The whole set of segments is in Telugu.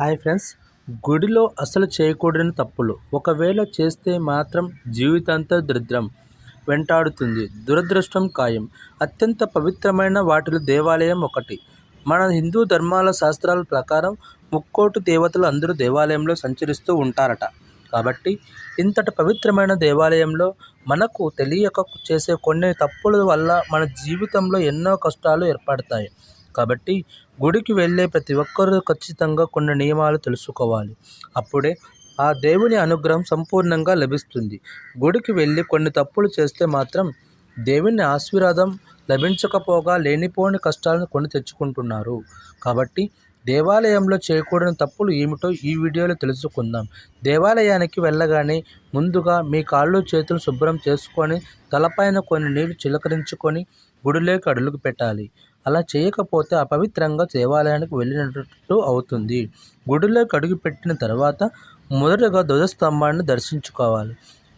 Hi friends. గుడిలో అసలు చేయకూడని తప్పులు. ఒకవేళ చేస్తే మాత్రం జీవితాంత దరిద్రం వెంటాడుతుంది. దురదృష్టం ఖాయం. అత్యంత పవిత్రమైన వాటిలో దేవాలయం ఒకటి. మన హిందూ ధర్మాల శాస్త్రాల ప్రకారం ముక్కోటి దేవతలు అందరూ దేవాలయంలో సంచరిస్తూ ఉంటారట. కాబట్టి ఇంతటి పవిత్రమైన దేవాలయంలో మనకు తెలియక చేసే కొన్ని తప్పుల వల్ల మన జీవితంలో ఎన్నో కష్టాలు ఏర్పడతాయి. కాబట్టి గుడికి వెళ్ళే ప్రతి ఒక్కరూ ఖచ్చితంగా కొన్ని నియమాలు తెలుసుకోవాలి. అప్పుడే ఆ దేవుని అనుగ్రహం సంపూర్ణంగా లభిస్తుంది. గుడికి వెళ్ళి కొన్ని తప్పులు చేస్తే మాత్రం దేవుని ఆశీర్వాదం లభించకపోగా లేనిపోని కష్టాలను కొని తెచ్చుకుంటున్నారు. కాబట్టి దేవాలయంలో చేయకూడని తప్పులు ఏమిటో ఈ వీడియోలో తెలుసుకుందాం. దేవాలయానికి వెళ్ళగానే ముందుగా మీ కాళ్ళు చేతులు శుభ్రం చేసుకొని తలపైన కొన్ని నీళ్ళు చిలకరించుకొని గుడిలోకి అడుగు పెట్టాలి. అలా చేయకపోతే అపవిత్రంగా దేవాలయానికి వెళ్ళినట్టు అవుతుంది. గుడిలో కడుగు పెట్టిన తర్వాత మొదటగా ధ్వజస్తంభాన్ని దర్శించుకోవాలి.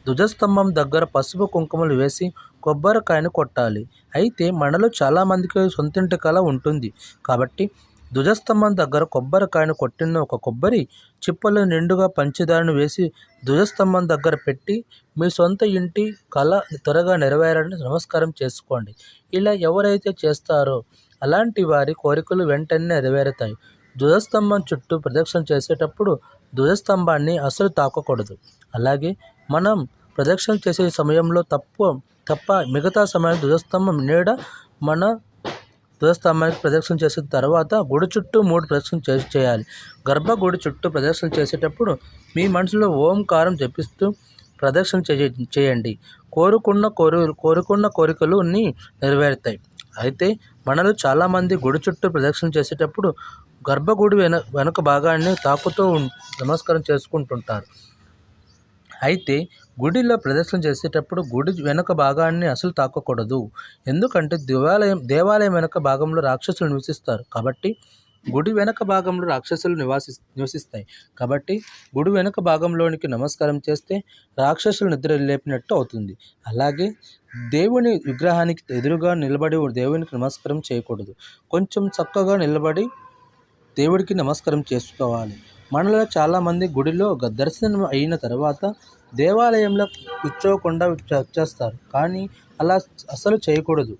ధ్వజస్తంభం దగ్గర పసుపు కుంకుమలు వేసి కొబ్బరికాయను కొట్టాలి. అయితే మనలో చాలామందికి సొంతింటి కళ ఉంటుంది. కాబట్టి ధ్వజస్తంభం దగ్గర కొబ్బరికాయను కొట్టిన ఒక కొబ్బరి చిప్పలు నిండుగా పంచదారను వేసి ధ్వజస్తంభం దగ్గర పెట్టి మీ సొంత ఇంటి కళ త్వరగా నెరవేరాలని నమస్కారం చేసుకోండి. ఇలా ఎవరైతే చేస్తారో అలాంటి వారి కోరికలు వెంటనే నెరవేరుతాయి. ధ్వజస్తంభం చుట్టూ ప్రదక్షిణ చేసేటప్పుడు ధ్వజస్తంభాన్ని అసలు తాకకూడదు. అలాగే మనం ప్రదక్షిణ చేసే సమయంలో తప్పు తప్ప మిగతా సమయం ధ్వజస్తంభం నీడ మన ధ్వజస్తంభానికి ప్రదక్షిణ చేసిన తర్వాత గుడి చుట్టూ మూడు ప్రదక్షిణ చేసి చేయాలి. గర్భగుడి చుట్టూ ప్రదక్షిణ చేసేటప్పుడు మీ మనసులో ఓంకారం జపిస్తూ ప్రదక్షిణ చేయ చేయండి. కోరుకున్న కోరు కోరుకున్న కోరికలుని నెరవేరుతాయి. అయితే మనలో చాలామంది గుడి చుట్టూ ప్రదక్షిణ చేసేటప్పుడు గర్భగుడి వెన వెనక భాగాన్ని తాకుతూ ఉం- నమస్కారం చేసుకుంటుంటారు. అయితే గుడిలో ప్రదర్శన చేసేటప్పుడు గుడి వెనక భాగాన్ని అసలు తాకకూడదు. ఎందుకంటే దేవాలయం దేవాలయం వెనక భాగంలో రాక్షసులు నివసిస్తారు. కాబట్టి గుడి వెనక భాగంలో రాక్షసులు నివాసి నివసిస్తాయి. కాబట్టి గుడి వెనక భాగంలోనికి నమస్కారం చేస్తే రాక్షసులు నిద్ర లేపినట్టు అవుతుంది. అలాగే దేవుని విగ్రహానికి ఎదురుగా నిలబడి దేవునికి నమస్కారం చేయకూడదు. కొంచెం చక్కగా నిలబడి దేవుడికి నమస్కారం చేసుకోవాలి. మనలో చాలామంది గుడిలో గ- దర్శనం అయిన తర్వాత దేవాలయంలో కూర్చోకుండా చేస్తారు వచ్చేస్తారు. కానీ అలా అసలు చేయకూడదు.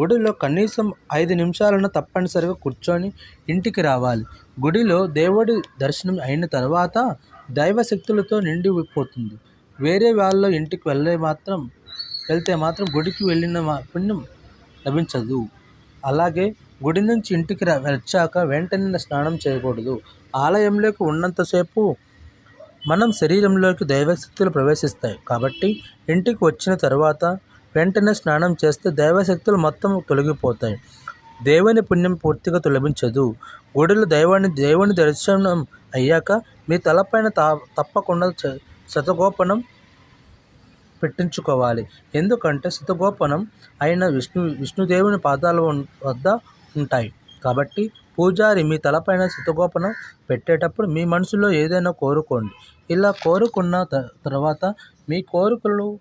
గుడిలో కనీసం ఐదు నిమిషాలను తప్పనిసరిగా కూర్చొని ఇంటికి రావాలి. గుడిలో దేవుడి దర్శనం అయిన తర్వాత దైవశక్తులతో నిండిపోతుంది వేరే వాళ్ళ ఇంటికి వెళ్ళే మాత్రం వెళ్తే మాత్రం గుడికి వెళ్ళిన పుణ్యం లభించదు. అలాగే గుడి నుంచి ఇంటికి రా వచ్చాక వెంటనే స్నానం చేయకూడదు. ఆలయంలోకి ఉన్నంతసేపు మనం శరీరంలోకి దైవశక్తులు ప్రవేశిస్తాయి. కాబట్టి ఇంటికి వచ్చిన తర్వాత వెంటనే స్నానం చేస్తే దైవశక్తులు మొత్తం తొలగిపోతాయి. దేవుని పుణ్యం పూర్తిగా తొలగించదు. గుడిలో దైవాన్ని దేవుని దర్శనం అయ్యాక మీ తలపైన తా తప్పకుండా శతగోపనం పెట్టించుకోవాలి. ఎందుకంటే శతగోపనం అయిన విష్ణు విష్ణుదేవుని పాదాల వద్ద ఉంటాయి. కాబట్టి పూజారి మీ తలపైన శతగోపనం పెట్టేటప్పుడు మీ మనసులో ఏదైనా కోరుకోండి. ఇలా కోరుకున్న త- తర్వాత మీ కోరికలు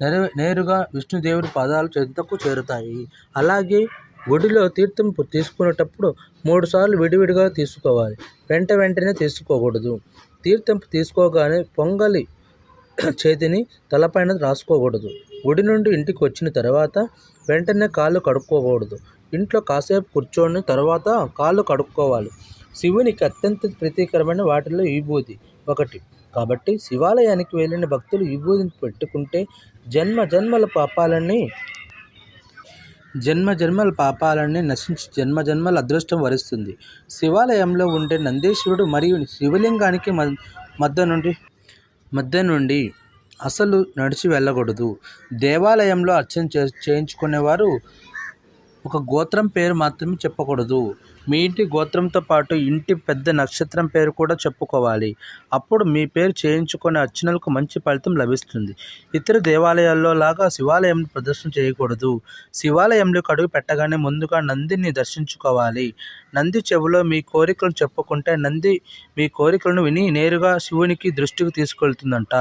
నెరవే నేరుగా విష్ణుదేవుడి పాదాలు చెంతకు చేరుతాయి. అలాగే గుడిలో తీర్థం తీసుకునేటప్పుడు మూడు సార్లు విడివిడిగా తీసుకోవాలి. వెంట వెంటనే తీసుకోకూడదు. తీర్థం తీసుకోగానే పొంగలి చేతిని తలపైన రాసుకోకూడదు. గుడి నుండి ఇంటికి వచ్చిన తర్వాత వెంటనే కాళ్ళు కడుక్కోకూడదు. ఇంట్లో కాసేపు కూర్చొని తర్వాత కాళ్ళు కడుక్కోవాలి. శివునికి అత్యంత ప్రీతికరమైన వాటిలో విభూతి ఒకటి. కాబట్టి శివాలయానికి వెళ్ళిన భక్తులు విభూతిని పెట్టుకుంటే జన్మ జన్మల పాపాలన్నీ జన్మ జన్మల పాపాలన్నీ నశించి జన్మ జన్మల అదృష్టం వరిస్తుంది. శివాలయంలో ఉండే నందీశ్వరుడు మరియు శివలింగానికి మ- మధ్య నుండి మధ్య నుండి అసలు నడిచి వెళ్ళకూడదు. దేవాలయంలో అర్చన చే చేయించుకునేవారు ఒక గోత్రం పేరు మాత్రమే చెప్పకూడదు. మీ ఇంటి గోత్రంతో పాటు ఇంటి పెద్ద నక్షత్రం పేరు కూడా చెప్పుకోవాలి. అప్పుడు మీ పేరు చేయించుకునే అర్చనలకు మంచి ఫలితం లభిస్తుంది. ఇతర దేవాలయాల్లో లాగా శివాలయం ప్రదర్శన చేయకూడదు. శివాలయంలోకి అడుగు పెట్టగానే ముందుగా నందిని దర్శించుకోవాలి. నంది చెవిలో మీ కోరికలను చెప్పుకుంటే నంది మీ కోరికలను విని నేరుగా శివునికి దృష్టికి తీసుకెళ్తుందంట.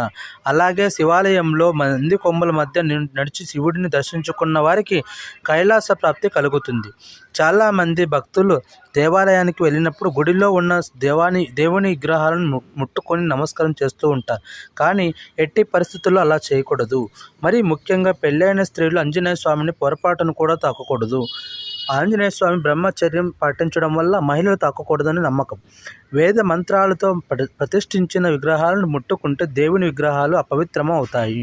అలాగే శివాలయంలో నంది కొమ్మల మధ్య నడిచి శివుడిని దర్శించుకున్న వారికి కైలాస ప్రాప్తి కలుగుతుంది. చాలామంది భక్తులు దేవాలయానికి వెళ్ళినప్పుడు గుడిలో ఉన్న దేవాని దేవుని విగ్రహాలను ముట్టుకొని నమస్కారం చేస్తూ ఉంటారు. కానీ ఎట్టి పరిస్థితుల్లో అలా చేయకూడదు. మరి ముఖ్యంగా పెళ్ళైన స్త్రీలు ఆంజనేయ స్వామిని పొరపాటును కూడా తాకకూడదు. ఆంజనేయ స్వామి బ్రహ్మచర్యం పాటించడం వల్ల మహిళలు తాకకూడదని నమ్మకం. వేద మంత్రాలతో ప్రతిష్ఠించిన విగ్రహాలను ముట్టుకుంటే దేవుని విగ్రహాలు అపవిత్రం అవుతాయి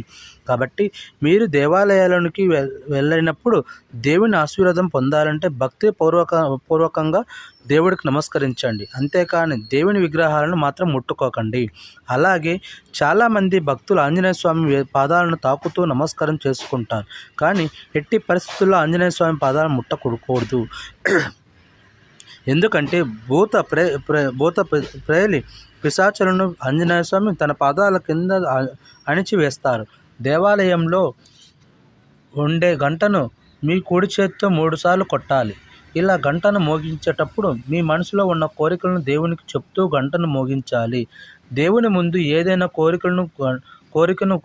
కాబట్టి మీరు దేవాలయాలకి వె- వెళ్ళినప్పుడు దేవుని ఆశీర్వాదం పొందాలంటే భక్తి పూర్వక పూర్వకంగా దేవుడికి నమస్కరించండి. అంతేకాని దేవుని విగ్రహాలను మాత్రం ముట్టుకోకండి. అలాగే చాలామంది భక్తులు ఆంజనేయ స్వామి పాదాలను తాకుతూ నమస్కారం చేసుకుంటారు. కానీ ఎట్టి పరిస్థితుల్లో ఆంజనేయ స్వామి పాదాలను ముట్టకూడదు. ఎందుకంటే భూత ప్రే ప్రే భూత ప్రే- ప్రేలి పిశాచులను ఆంజనేయ స్వామి తన పాదాల కింద అణిచివేస్తారు. దేవాలయంలో ఉండే గంటను మీ కుడి చేత్తో మూడుసార్లు కొట్టాలి. ఇలా గంటను మోగించేటప్పుడు మీ మనసులో ఉన్న కోరికలను దేవునికి చెప్తూ గంటను మోగించాలి. దేవుని ముందు ఏదైనా కోరికలను కోరికను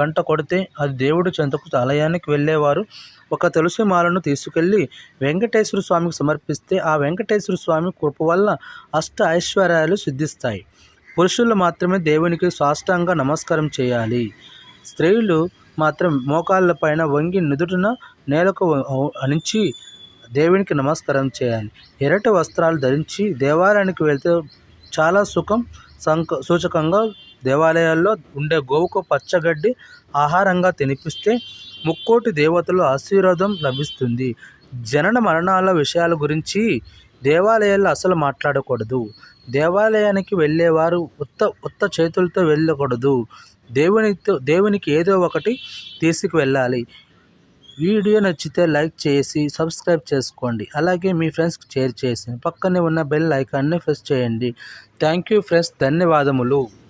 గంట కొడితే అది దేవుడి చెంతకు ఆలయానికి వెళ్ళేవారు. ఒక తులసి మాలను తీసుకెళ్ళి వెంకటేశ్వర స్వామికి సమర్పిస్తే ఆ వెంకటేశ్వర స్వామి కృప వల్ల అష్ట ఐశ్వర్యాలు సిద్ధిస్తాయి. పురుషులు మాత్రమే దేవునికి సాష్టాంగ నమస్కారం చేయాలి. స్త్రీలు మాత్రం మోకాళ్ళ పైన వంగి నుదుటిన నేలకు అణించి దేవునికి నమస్కారం చేయాలి. ఎర్రటి వస్త్రాలు ధరించి దేవాలయానికి వెళ్తే చాలా సుఖం సంక సూచకంగా దేవాలయాల్లో ఉండే గోవుకు పచ్చగడ్డి ఆహారంగా తినిపిస్తే ముక్కోటి దేవతల ఆశీర్వాదం లభిస్తుంది. జనన మరణాల విషయాల గురించి దేవాలయాల్లో అసలు మాట్లాడకూడదు. దేవాలయానికి వెళ్ళేవారు ఉత్త ఉత్త చేతులతో వెళ్ళకూడదు. దేవునితో దేవునికి ఏదో ఒకటి తీసుకు వెళ్ళాలి వీడియో నచ్చితే లైక్ చేసి సబ్స్క్రైబ్ చేసుకోండి. అలాగే మీ ఫ్రెండ్స్కి షేర్ చేసి పక్కనే ఉన్న బెల్ ఐకాన్ని ప్రెస్ చేయండి. Thank you friends. ధన్యవాదములు.